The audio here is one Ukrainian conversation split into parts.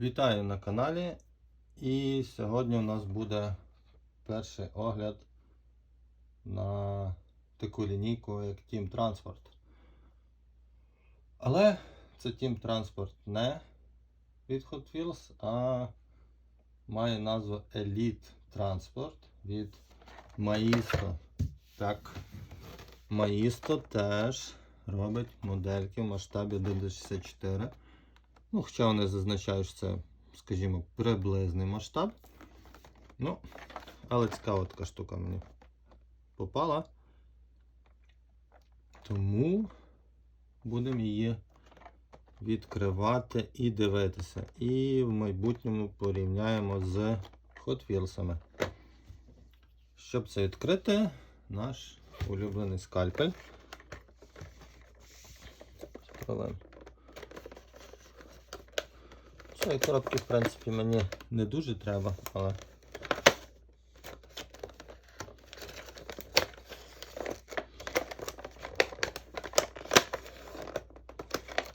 Вітаю на каналі. І сьогодні у нас буде перший огляд на таку лінійку, як Team Transport. Але це Team Transport не від Hot Wheels, а має назву Elite Transport від Maisto. Так, Maisto теж робить модельки в масштабі DD64. Ну, хоча вони зазначають, що це, скажімо, приблизний масштаб. Ну, але цікава така штука мені попала. Тому будемо її відкривати і дивитися. І в майбутньому порівняємо з Hot Wheels. Щоб це відкрити, наш улюблений скальпель. Проблем. Цієї коробки, в принципі, мені не дуже треба, але.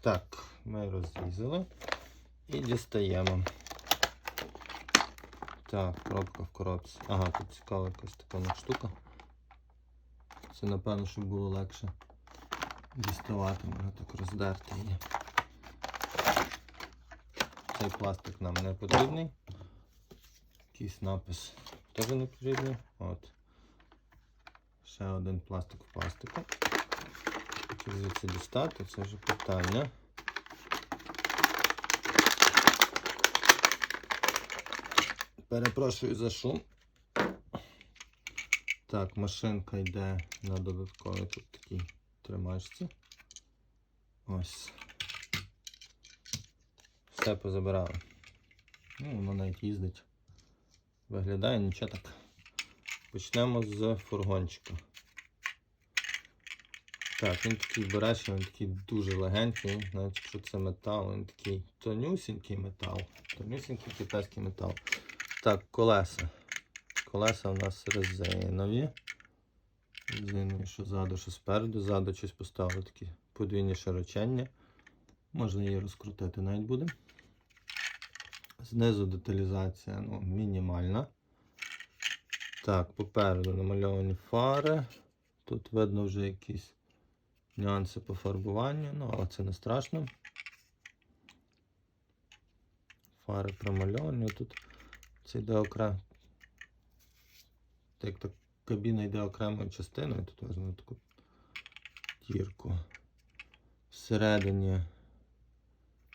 Так, ми розрізали і дістаємо. Так, коробка в коробці. Ага, тут цікава якась така штука. Це напевно, щоб було легше діставати, можна так роздерти її. Цей пластик нам не потрібний. Якийсь напис теж не потрібний. От. Ще один пластик в пластику. Як звідси дістати, це вже питання. Перепрошую за шум. Так, машинка йде на додатковій тут такій тримачці. Ось. Все позабирали. Ну, воно навіть їздить. Виглядає нічого так. Почнемо з фургончика. Так, він такий бережний, він такий дуже легенький, навіть якщо це метал, він такий тонюсінький метал. Тонюсінький китайський метал. Так, колеса. Колеса у нас резинові. Резинові, що ззаду, що спереду. Ззаду щось поставили такі подвійні широчення. Можна її розкрутити навіть буде. Знизу деталізація ну, мінімальна. Так, попереду намальовані фари. Тут видно вже якісь нюанси по фарбуванню, ну, але це не страшно. Фари промальовані. Тут це йде окремо. Так, так кабіна йде окремою частиною, тут візьмемо таку дірку. Всередині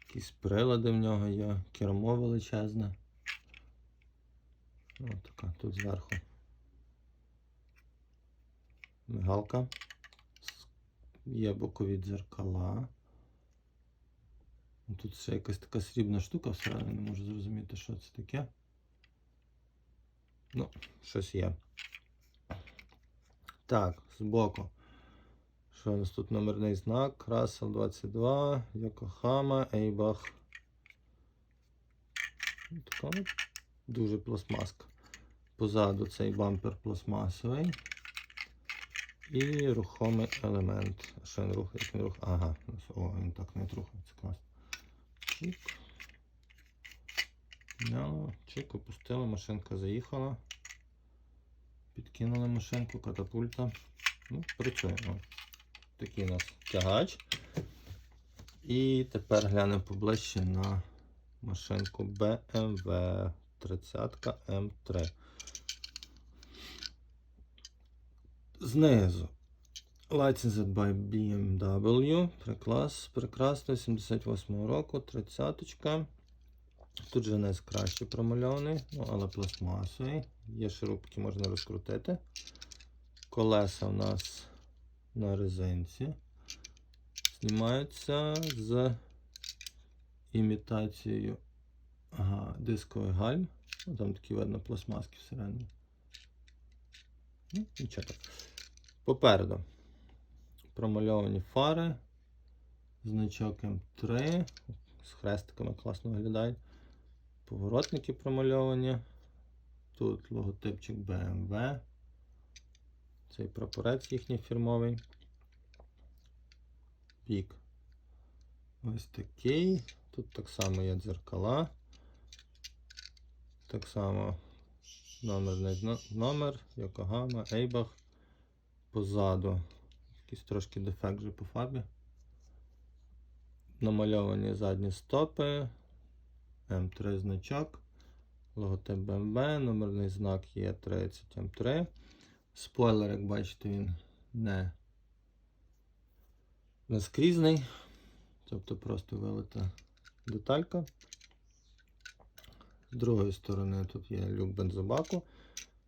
якісь прилади в нього є, кермо величезне. Ось така тут зверху. Мигалка. Є бокові дзеркала. Тут ще якась така срібна штука всередині, не можу зрозуміти, що це таке. Ну, щось є. Так, збоку. Що у нас тут номерний знак? Russell 22, Йокохама, Ейбах. Така дуже пластмаска. Позаду цей бампер пластмасовий. І рухомий елемент. Що він рухає? Він рух... Ага, о, він так не рухається. Клас. Чик. Зняла, чик, опустила, машинка заїхала. Підкинули машинку, катапульта. Ну, працює. Такий у нас тягач. І тепер глянемо поближче на машинку BMW 30 M3. Знизу. Licensed by BMW. Прекрас, прекрасно, 78 року, 30 -ка. Тут же не краще промальований, ну, але пластмасовий. Є шурупки, можна розкрутити. Колеса у нас на резинці. Знімаються з імітацією ага, дискових гальм. Ну, Там такі видно пластмаски всередині. Ну, нічого так. Попереду промальовані фари. Значок М3. З хрестиками класно виглядають. Поворотники промальовані. Тут логотипчик BMW. Цей прапорець їхній фірмовий. Бік. Ось такий. Тут так само є дзеркала. Так само номерний номер, Йокогама, Ейбах. Позаду. Якийсь трошки дефект вже по фарбі. Намальовані задні стопи. М3 значок. Логотип BMW, номерний знак є 30 М3. Спойлер, як бачите, він не наскрізний. Тобто просто вилита деталька. З другої сторони тут є люк бензобаку,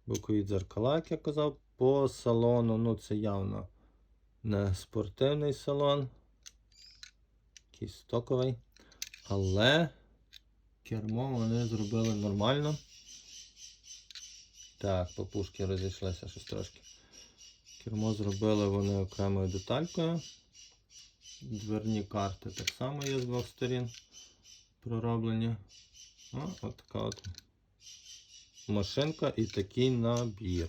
бокові дзеркала, як я казав, по салону. Ну, це явно не спортивний салон, якийсь стоковий. Але кермо вони зробили нормально. Так, попушки розійшлися щось трошки. Кермо зробили вони окремою деталькою. Дверні карти так само є з двох сторін пророблені. О, от така от машинка і такий набір.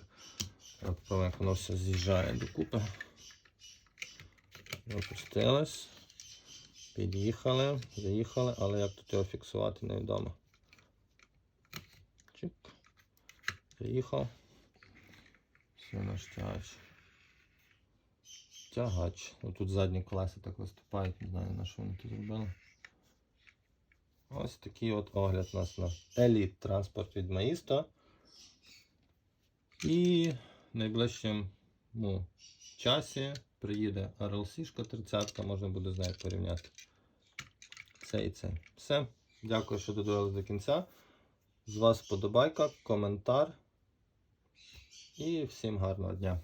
От як воно все з'їжджає докупи. Опустилось. Під'їхали, заїхали, але як тут його фіксувати невідомо. Чик. Заїхав. Все наш тягач. Тягач. Ну, тут задні колеса так виступають, не знаю на що вони тут зробили. Ось такий от огляд у нас на еліт транспорт від Маїста. І в найближчому часі приїде RLC 30, можна буде з нею порівняти. Це і це. Все. Дякую, що додивилися до кінця. З вас вподобайка, коментар. І всім гарного дня.